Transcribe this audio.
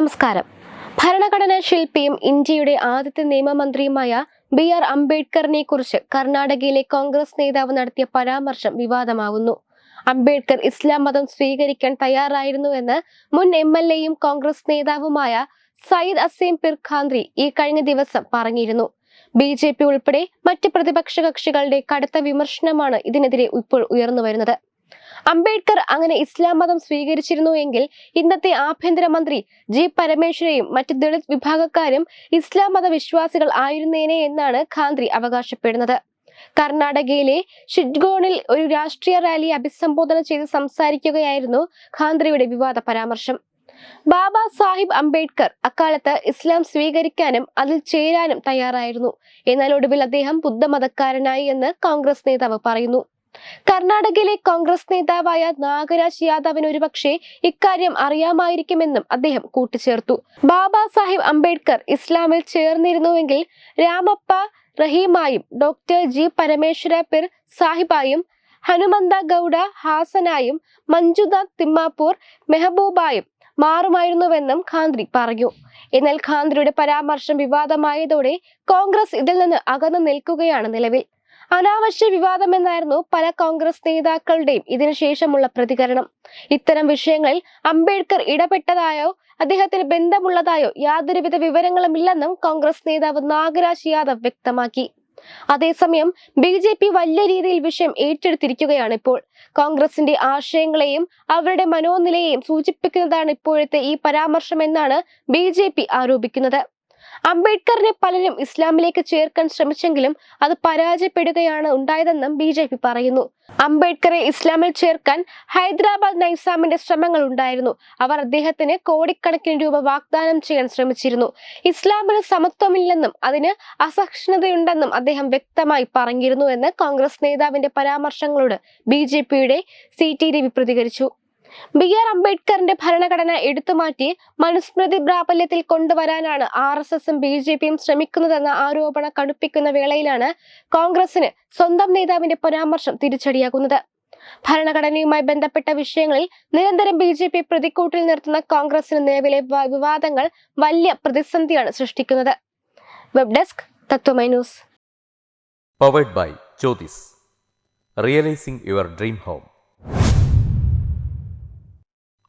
നമസ്കാരം. ഭരണഘടനാ ശില്പിയും ഇന്ത്യയുടെ ആദ്യത്തെ നിയമമന്ത്രിയുമായ ബി ആർ അംബേദ്കറിനെ കുറിച്ച് കർണാടകയിലെ കോൺഗ്രസ് നേതാവ് നടത്തിയ പരാമർശം വിവാദമാകുന്നു അംബേദ്കർ ഇസ്ലാം മതം സ്വീകരിക്കാൻ തയ്യാറായിരുന്നുവെന്ന് മുൻ എം എൽ എയും കോൺഗ്രസ് നേതാവുമായ സയ്യിദ് അസീം പിർ ഖാന്ദ്രി ഈ കഴിഞ്ഞ ദിവസം പറഞ്ഞിരുന്നു. ബി ജെ പി ഉൾപ്പെടെ മറ്റ് പ്രതിപക്ഷ കക്ഷികളുടെ കടുത്ത വിമർശനമാണ് ഇതിനെതിരെ ഇപ്പോൾ ഉയർന്നു വരുന്നത്. അംബേദ്കർ അങ്ങനെ ഇസ്ലാം മതം സ്വീകരിച്ചിരുന്നു എങ്കിൽ ഇന്നത്തെ ആഭ്യന്തരമന്ത്രി ജി പരമേശ്വരയും മറ്റ് ദളിത് വിഭാഗക്കാരും ഇസ്ലാം മത വിശ്വാസികൾ ആയിരുന്നേനെ എന്നാണ് ഖാന്ത്രി അവകാശപ്പെടുന്നത്. കർണാടകയിലെ ഷിഡ്ഗോണിൽ ഒരു രാഷ്ട്രീയ റാലിയെ അഭിസംബോധന ചെയ്ത് സംസാരിക്കുകയായിരുന്നു ഖാന്ത്രിയുടെ വിവാദ പരാമർശം. ബാബ സാഹിബ് അംബേദ്കർ അക്കാലത്ത് ഇസ്ലാം സ്വീകരിക്കാനും അതിൽ ചേരാനും തയ്യാറായിരുന്നു. എന്നാൽ ഒടുവിൽ അദ്ദേഹം ബുദ്ധമതക്കാരനായി എന്ന് കോൺഗ്രസ് നേതാവ് പറയുന്നു. കർണാടകയിലെ കോൺഗ്രസ് നേതാവായ നാഗരാജ് യാദവിന് ഒരുപക്ഷെ ഇക്കാര്യം അറിയാമായിരിക്കുമെന്നും അദ്ദേഹം കൂട്ടിച്ചേർത്തു. ബാബാ സാഹിബ് അംബേദ്കർ ഇസ്ലാമിൽ ചേർന്നിരുന്നുവെങ്കിൽ രാമപ്പ റഹീമായും ഡോക്ടർ ജി പരമേശ്വര പിർ സാഹിബായും ഹനുമന്ത ഗൗഡ ഹാസനായും മഞ്ജുനാഥ് തിമ്മാപ്പൂർ മെഹബൂബായും മാറുമായിരുന്നുവെന്നും ഖാന്ദ്രി പറഞ്ഞു. എന്നാൽ ഖാന്ദ്രിയുടെ പരാമർശം വിവാദമായതോടെ കോൺഗ്രസ് ഇതിൽ നിന്ന് അകന്നു നിൽക്കുകയാണ് നിലവിൽ. അനാവശ്യ വിവാദമെന്നായിരുന്നു പല കോൺഗ്രസ് നേതാക്കളുടെയും ഇതിനുശേഷമുള്ള പ്രതികരണം. ഇത്തരം വിഷയങ്ങളിൽ അംബേദ്കർ ഇടപെട്ടതായോ അദ്ദേഹത്തിന് ബന്ധമുള്ളതായോ യാതൊരുവിധ വിവരങ്ങളുമില്ലെന്നും കോൺഗ്രസ് നേതാവ് നാഗരാജ് യാദവ് വ്യക്തമാക്കി. അതേസമയം ബി ജെ പി വലിയ രീതിയിൽ വിഷയം ഏറ്റെടുത്തിരിക്കുകയാണ് ഇപ്പോൾ. കോൺഗ്രസിന്റെ ആശയങ്ങളെയും അവരുടെ മനോനിലയെയും സൂചിപ്പിക്കുന്നതാണ് ഇപ്പോഴത്തെ ഈ പരാമർശമെന്നാണ് ബി ജെ പി ആരോപിക്കുന്നത്. അംബേദ്കറിനെ പലരും ഇസ്ലാമിലേക്ക് ചേർക്കാൻ ശ്രമിച്ചെങ്കിലും അത് പരാജയപ്പെടുകയാണ് ഉണ്ടായതെന്നും ബി ജെ പി പറയുന്നു. അംബേദ്കറെ ഇസ്ലാമിൽ ചേർക്കാൻ ഹൈദരാബാദ് നൈസാമിന്റെ ശ്രമങ്ങൾ ഉണ്ടായിരുന്നു. അവർ അദ്ദേഹത്തിന് കോടിക്കണക്കിന് രൂപ വാഗ്ദാനം ചെയ്യാൻ ശ്രമിച്ചിരുന്നു. ഇസ്ലാമിന് സമത്വമില്ലെന്നും അതിന് അസഹിഷ്ണുതയുണ്ടെന്നും അദ്ദേഹം വ്യക്തമായി പറഞ്ഞിരുന്നു എന്ന് കോൺഗ്രസ് നേതാവിന്റെ പരാമർശങ്ങളോട് ബി ജെ പിയുടെ സി ടി രവി പ്രതികരിച്ചു. ബി ആർ അംബേദ്കറിന്റെ ഭരണഘടന എടുത്തുമാറ്റി മനുസ്മൃതി പ്രാബല്യത്തിൽ കൊണ്ടുവരാനാണ് ആർ എസ് എസും ബി ജെ പിയും ശ്രമിക്കുന്നതെന്ന ആരോപണം കടുപ്പിക്കുന്ന വേളയിലാണ് കോൺഗ്രസിന് സ്വന്തം നേതാവിന്റെ പരാമർശം തിരിച്ചടിയാകുന്നത്. ഭരണഘടനയുമായി ബന്ധപ്പെട്ട വിഷയങ്ങളിൽ നിരന്തരം ബി ജെ പി പ്രതിക്കൂട്ടിൽ നിർത്തുന്ന കോൺഗ്രസിന് നിലവിലെ വിവാദങ്ങൾ വലിയ പ്രതിസന്ധിയാണ് സൃഷ്ടിക്കുന്നത്. Web desk Tatwamayi news. Powered by Jyothis realising your dream home